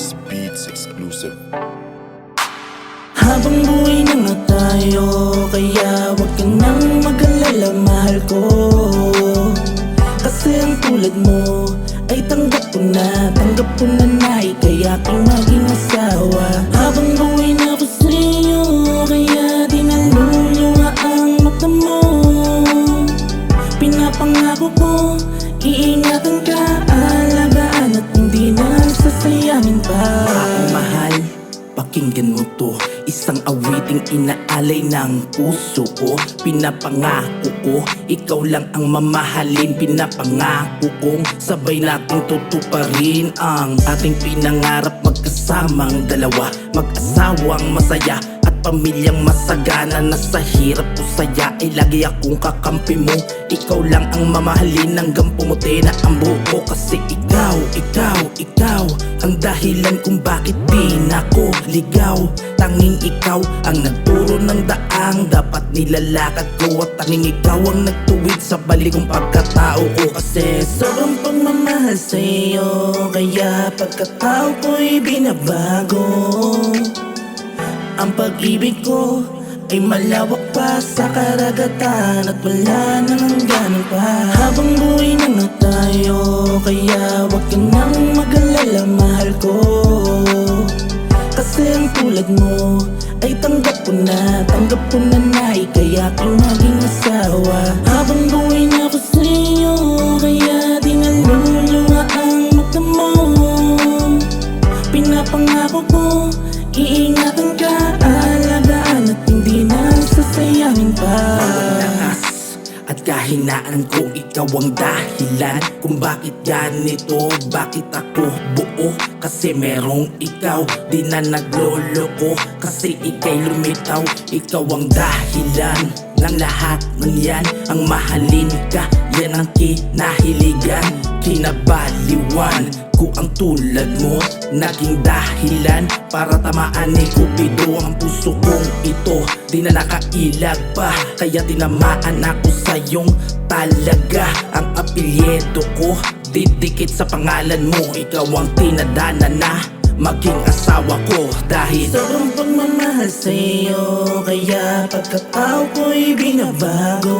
It's exclusive. Habang buhay na nga tayo Kaya wag ka nang mag-alala mahal ko Kasi ang tulad mo Ay tanggap ko na Tanggap ko na na Kaya aking maging asawa Habang buhay to. Isang awiting inaalay ng puso ko. Pinapangako ko Ikaw lang ang mamahalin. Pinapangako kong Sabay nating tutuparin Ang ating pinangarap. Magkasamang dalawa Mag-asawang masaya pamilyang masagana Na sa hirap o saya Ay lagi akong kakampi mo. Ikaw lang ang mamahalin Hanggang pumuti na ang buko Kasi ikaw, ikaw, ikaw Ang dahilan kung bakit di na ako ligaw. Tanging ikaw ang nagturo ng daang Dapat nilalakad ko At tanging ikaw ang nagtuwid Sa balik kong pagkatao ko. Kasi sobrang pagmamahal sa'yo Kaya pagkatao ko'y binabago ang pag-ibig ko ay malawak pa sa karagatan At wala nang hangganan pa. Habang buhay na nga tayo Kaya wag ka nang mag-alala mahal ko. Kasi ang tulad mo ay tanggap ko na Tanggap ko na na Kaya aking maging asawa. Habang buhay kahinaan ko Ikaw ang dahilan Kung bakit ganito Bakit ako buo? Kasi merong ikaw Di na nagloloko. Kasi ikay lumitaw Ikaw ang dahilan ng lahat ng yan. Ang mahalin ka Yan ang kinahiligan. Kinabaliwan ko ang tulad mo. Naging dahilan para tamaan ni Cupido Ang puso kong ito. Di na nakailag pa Kaya tinamaan ako sa iyong talaga. Ang apelyedo ko Didikit sa pangalan mo. Ikaw ang tinadana na Maging asawa ko dahil Sobrang pagmamahal sa'yo Kaya pagkatao ko'y binabago.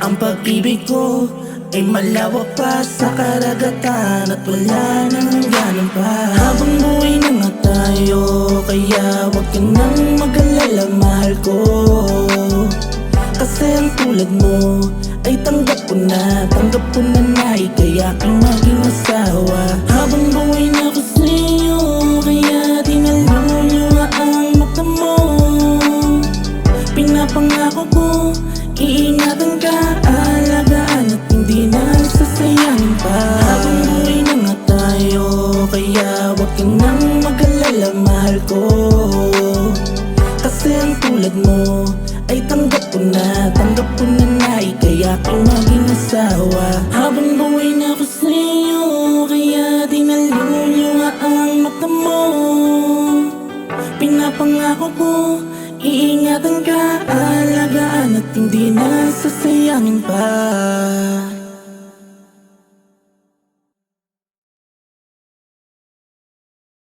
Ang pag-ibig ko ay malawak pa sa karagatan At wala nang hangganan pa. Habang buhay na nga tayo Kaya wag ka nang mag-alala mahal ko Kasi ang tulad mo ay tanggap ko na. Tanggap ko na na Kaya aking maging asawa. Habang buhay na ako sa'yo Kaya di naluluwa ang mata mo. Pinapangako ko Iingatan ka, alagaan At hindi na sasayangin pa. Habang buhay na nga tayo Kaya wag ka nang mag-alala Mahal ko. Kasi ang tulad mo ko na Tanggap ko na na Kaya aking maging asawa. Habang buhay na ako sa'yo Kaya di naluluwa ang mata mo. Pinapangako ko Iingatan ka, alagaan at hindi na sasayangin pa